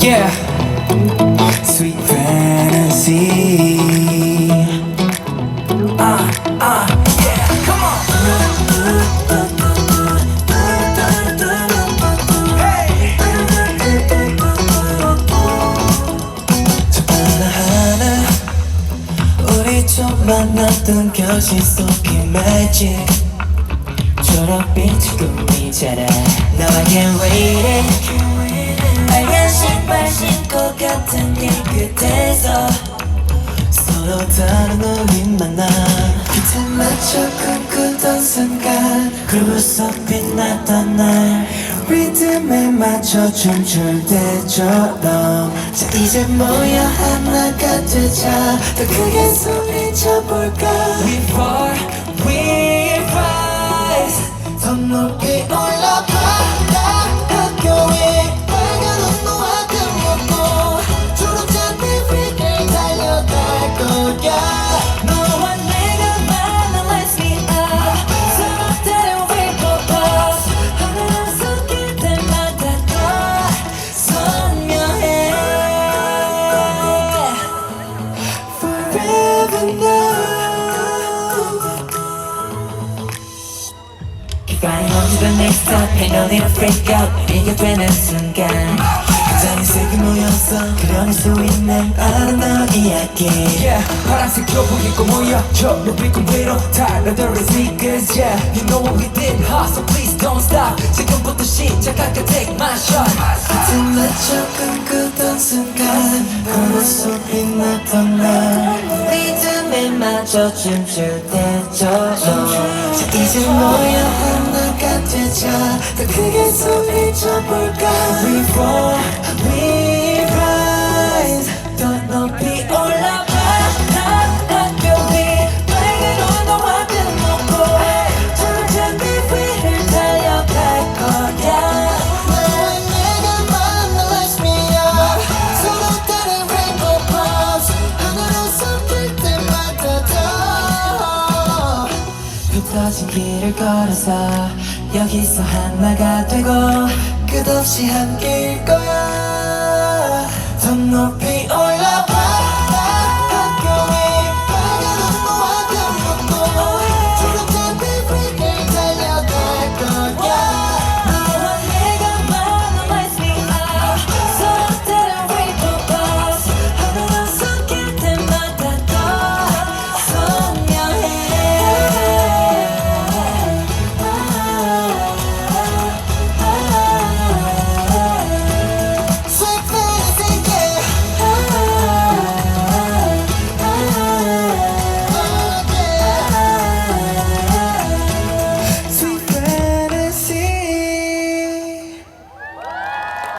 Yeah, sweet fantasy. Ah, ah, yeah, come on. 만났던 교실 속의 magic 초록빛 꿈이잖아. 나와 can't wait it 빨간 신발 신고 같은 길 끝에서 서로 다른 우리 만나. 빛에 맞춰 꿈꾸던 순간 그루 속 빛났던 날 리듬에 맞춰 춤출 때처럼. 자 이제 모여 하나가 되자. 더 크게 소리쳐볼까? We fall, Forever now Keep riding on to the next stop Ain't no need to freak out 이게 되는 순간 굉장히 세게 모여서 그려낼 수 있는 아름다운 이야기 Yeah, 파란색 교복 입고 모여 저 높이고 위로 달려들어 sneakers Yeah, you know what we did huh? So please don't stop 지금부터 시작할게 take my shot 같은 맞춰 꿈꾸던 순간 거울 속 빛났던 날 맞춰 춤출 때처럼 자 이제 모여 하나가 되자. 더 크게 소리쳐볼까? We fall, we 흩어진 길을 걸어서 여기서 하나가 되고 끝없이 함께일 거야